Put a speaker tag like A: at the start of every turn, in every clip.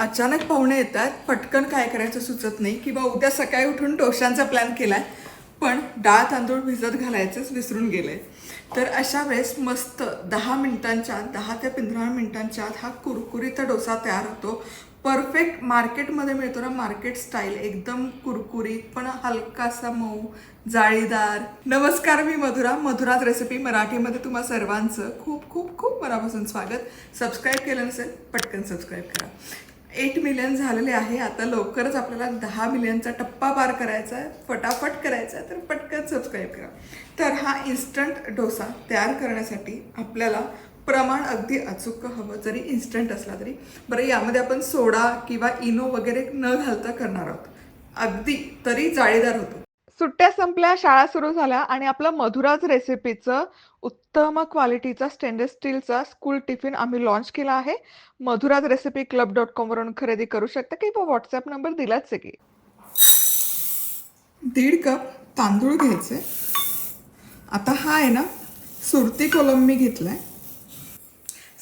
A: अचानक पाहुणे येतात पटकन काय करायचं सुचत नाही किंवा उद्या सकाळी उठून डोशांचा प्लॅन केलाय पण डाळ तांदूळ भिजत घालायचंच विसरून गेले. तर अशा वेळेस मस्त दहा मिनिटांच्या आत दहा ते पंधरा मिनिटांच्या आत हा कुरकुरीत डोसा तयार होतो. परफेक्ट मार्केटमध्ये मिळतो ना मार्केट स्टाईल. एकदम कुरकुरीत पण हलकासा मऊ जाळीदार. नमस्कार मी मधुरा. मधुराज रेसिपी मराठीमध्ये तुम्हा सर्वांचं खूप खूप खूप मनापासून स्वागत. सबस्क्राईब केलं नसेल पटकन सबस्क्राईब करा. एट मिलियन झालेले आहे. आता लवकरच आपल्याला दहा मिलियनचा टप्पा पार करायचा आहे. फटाफट करायचा आहे तर पटकन सबस्क्राईब करा. तर हा इन्स्टंट डोसा तयार करण्यासाठी आपल्याला प्रमाण अगदी अचूक हवं. जरी इन्स्टंट असला तरी. बरं यामध्ये आपण सोडा किंवा इनो वगैरे न घालता करणार आहोत. अगदी तरी जाळीदार होतो. सुट्ट्या संपल्या शाळा सुरू झाल्या आणि आपलं मधुराज रेसिपीचं उत्तम क्वालिटीचा स्टेनलेस स्टीलचा स्कूल टिफिन आम्ही लॉन्च केला आहे. मधुराज रेसिपी क्लब डॉट कॉमवरून खरेदी करू शकता किंवा व्हॉट्सअप नंबर दिलाच आहे की. दीड कप तांदूळ घ्यायचे. आता हा आहे ना सुरती कोलम मी घेतलाय.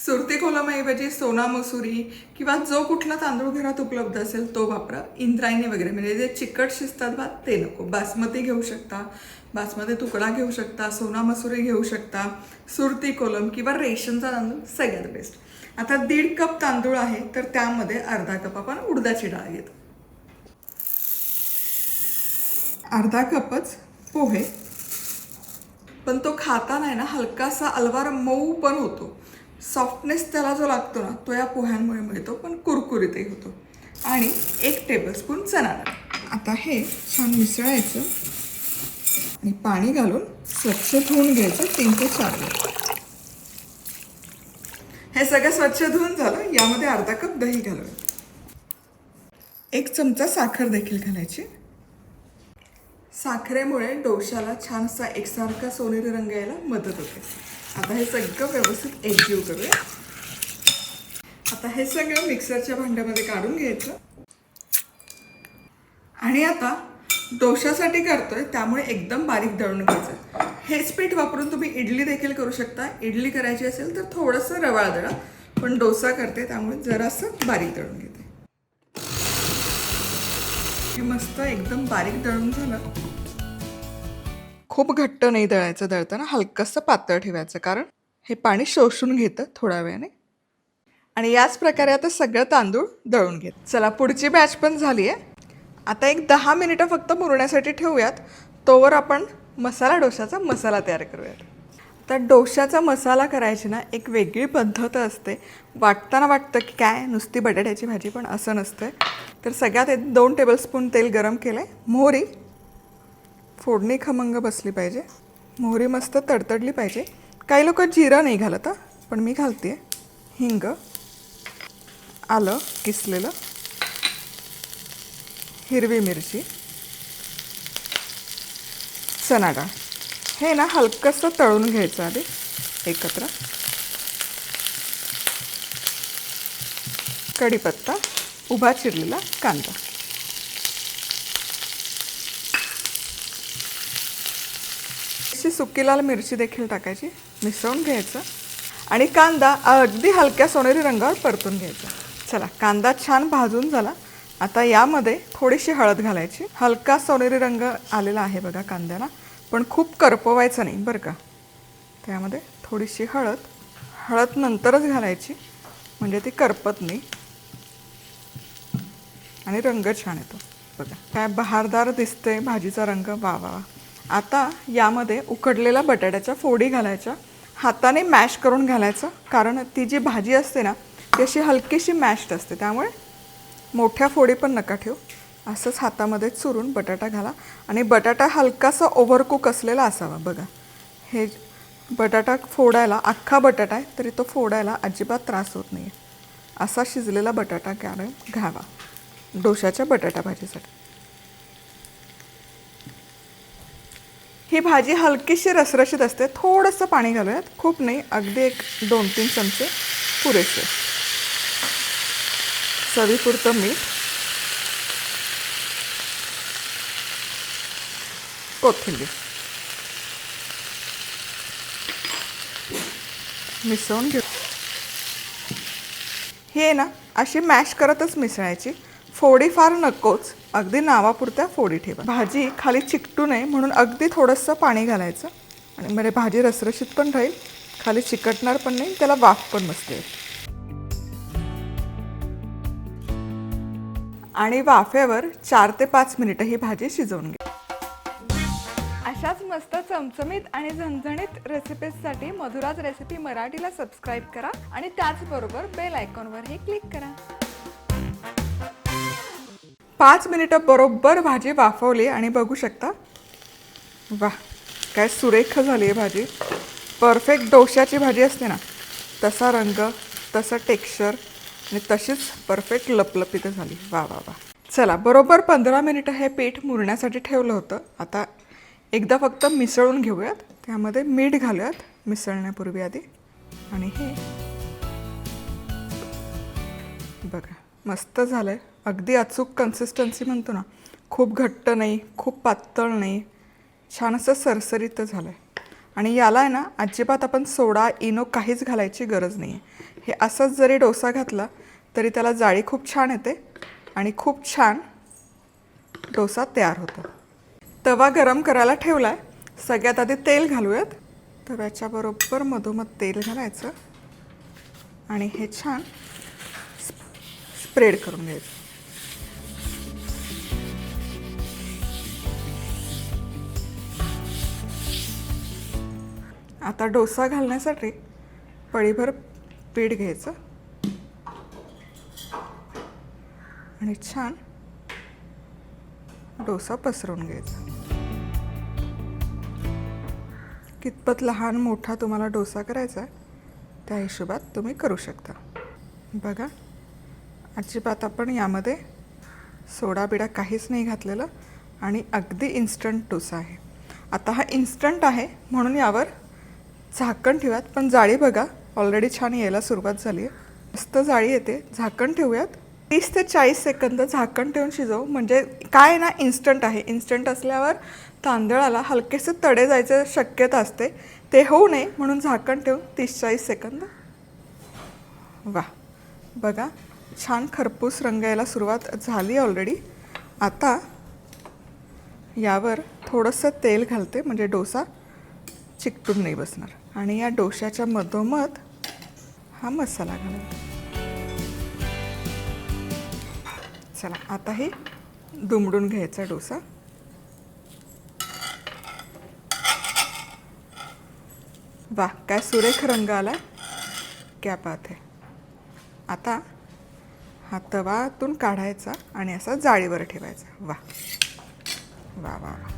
A: सुरती कोलमऐवजी सोना मसुरी किंवा जो कुठला तांदूळ घरात उपलब्ध असेल तो वापरा. इंद्रायणी वगैरे. म्हणजे जे चिकट शिजतात भात ते नको. बासमती घेऊ शकता. बासमती तुकडा घेऊ शकता. सोना मसुरी घेऊ शकता. सुरती कोलम किंवा रेशनचा तांदूळ सगळ्यात बेस्ट आता दीड कप तांदूळ आहे तर त्यामध्ये अर्धा कप आपण उडदाची डाळ घेतो. अर्धा कपच पोहे. पण तो खाताना आहे ना हलकासा अलवार मऊ पण होतो. सॉफ्टनेस त्याला जो लागतो ना तो या पोह्यांमुळे मिळतो पण कुरकुरीतही होतो. आणि एक टेबलस्पून चणा आता हे छान मिसळायचं. आणि पाणी घालून स्वच्छ धुवून घ्यायचं तीन ते चार हे सगळं स्वच्छ धुवून झालं यामध्ये अर्धा कप दही घालूया. एक चमचा साखर देखील घालायची. साखरेमुळे डोशाला छानसा एकसारखा सोनेरी रंग यायला मदत होते. आता हे सगळं व्यवस्थित एकजीव करूया. आता हे सगळं मिक्सरच्या भांड्यामध्ये काढून घ्यायचं. आणि आता डोशासाठी करतोय त्यामुळे एकदम बारीक दळून घ्यायचं. हेच पीठ वापरून तुम्ही इडली देखील करू शकता. इडली करायची असेल तर थोडंसं रवाळ दळा पण डोसा करते त्यामुळे जरासं बारीक दळून घेते. की मस्त एकदम बारीक दळून झालं. खूप घट्ट नाही दळायचं दळताना हलकंसं पातळ ठेवायचं कारण हे पाणी शोषून घेतं थोड्या वेळाने. आणि याच प्रकारे आता सगळं तांदूळ दळून घेत. चला पुढची बॅच पण झाली आहे. आता एक दहा मिनिटं फक्त मुरण्यासाठी ठेवूयात. तोवर आपण मसाला डोशाचा मसाला तयार करूयात. तर डोशाचा मसाला करायची ना एक वेगळी पद्धत असते. वाटताना वाटतं की काय नुसती बटाट्याची भाजी पण असं नसतं तर सगळ्यात एक दोन टेबलस्पून तेल गरम केलं आहे मोहरी. फोडणी खमंग बसली पाहिजे. मोहरी मस्त तडतडली पाहिजे. काही लोक जिरं नाही घालत पण मी घालते हिंग. आलं किसलेलं. हिरवी मिरची. चणा डाळ हे ना हलकंसं तळून घ्यायचं आधी एकत्र. कढीपत्ता उभा चिरलेला कांदा. अशी सुकी लाल मिरची देखील टाकायची मिसळून घ्यायचं. आणि कांदा अगदी हलक्या सोनेरी रंगावर परतून घ्यायचा. चला कांदा छान भाजून झाला. आता यामध्ये थोडीशी हळद घालायची. हलका सोनेरी रंग आलेला आहे बघा कांद्याला. पण खूप करपवायचं नाही बरं का. त्यामध्ये थोडीशी हळद हळद नंतरच घालायची म्हणजे ती करपत नाही. आणि रंग छान येतो. बघा काय बहारदार दिसते भाजीचा रंग. वा वा वा. आता यामध्ये उकडलेल्या बटाट्याच्या फोडी घालायच्या. हाताने मॅश करून घालायचं कारण ती जी भाजी असते ना ती अशी हलकीशी मॅश्ड असते. त्यामुळे मोठ्या फोडी पण नका ठेवू. असंच हातामध्ये चुरून बटाटा घाला. आणि बटाटा हलकासा ओव्हरकुक असलेला असावा. बघा. हे बटाटा फोडायला अख्खा बटाटा आहे तरी तो फोडायला अजिबात त्रास होत नाही असा शिजलेला बटाटा कारण घ्यावा डोशाच्या बटाटा भाजीसाठी. ही भाजी हलकीशी रसरशीत असते. थोडंसं पाणी घालूयात. खूप नाही अगदी एक दोन तीन चमचे पुरेसे. चवीपुरतं मीठ. कोथिंबीर मिसळून घेऊ हे ना अशी मॅश करतच मिसळायची फोडी फार नकोच अगदी नावापुरत्या फोडी ठेवा भाजी खाली चिकटू नये म्हणून अगदी थोडंसं पाणी घालायचं आणि म्हणजे भाजी रसरशीत पण राहील खाली चिकटणार पण नाही त्याला वाफ पण मस्त येईल आणि वाफेवर चार ते पाच मिनिटं ही भाजी शिजवून घ्या मस्त चमचमीत आणि झणझणीत रेसिपीजसाठी मधुराज रेसिपी मराठीला सबस्क्राईब करा आणि त्याचबरोबर बेल आयकॉनवरही क्लिक करा. पाच मिनिटं बरोबर भाजी वाफवली आणि बघू शकता. वा काय सुरेख झाली आहे भाजी. परफेक्ट डोश्याची भाजी असते ना. तसा रंग तसं टेक्स्चर आणि तशीच परफेक्ट लपलपित झाली. वा वा वा चला बरोबर पंधरा मिनिटं हे पीठ मुरण्यासाठी ठेवलं होतं. आता एकदा फक्त मिसळून घेऊयात. त्यामध्ये मीठ घालूयात मिसळण्यापूर्वी आधी. आणि हे बघा मस्त झालं आहे अगदी अचूक कन्सिस्टन्सी म्हणतो ना. खूप घट्ट नाही खूप पातळ नाही. छान असं सरसरीत झालं आहे आणि याला आहे ना अजिबात आपण सोडा इनो काहीच घालायची गरज नाही आहे हे असंच जरी डोसा घातला तरी त्याला जाळी खूप छान येते. आणि खूप छान डोसा तयार होतो. तवा गरम करायला ठेवला आहे सगळ्यात आधी तेल घालूयात. तव्याच्या बरोबर मधोमध तेल घालायचं. आणि हे छान स्प्रेड करून घ्यायचं. आता डोसा घालण्यासाठी पळीभर पीठ घ्यायचं. आणि छान डोसा पसरवून घ्यायचा. कितपत लहान मोठा तुम्हाला डोसा करायचा आहे त्या हिशोबात तुम्ही करू शकता. बघा अजिबात आपण यामध्ये सोडा बिडा काहीच नाही घातलेलं आणि अगदी इन्स्टंट डोसा आहे. आता हा इन्स्टंट आहे म्हणून यावर झाकण ठेवूयात पण जाळी बघा ऑलरेडी छान यायला सुरुवात झाली आहे मस्त जाळी येते झाकण ठेवूयात. तीस ते चाळीस सेकंद झाकण ठेवून शिजवू. म्हणजे काय ना इन्स्टंट आहे. इन्स्टंट असल्यावर तांदळाला हलकेसे तडे जायचे शक्यता असते. ते होऊ नये म्हणून झाकण ठेवून तीस चाळीस सेकंद. वा बघा छान खरपूस रंग यायला सुरुवात झाली ऑलरेडी आता यावर थोडंसं तेल घालते म्हणजे डोसा चिकटून नाही बसणार. आणि या डोशाच्या मधोमध हा मसाला घालते. चला आता हे दुमडून घ्यायचा डोसा. वा काय सुरेख रंग आला. क्या बात आहे आता हा तवातून काढायचा आणि असा जाळीवर ठेवायचा. वा वा वा वा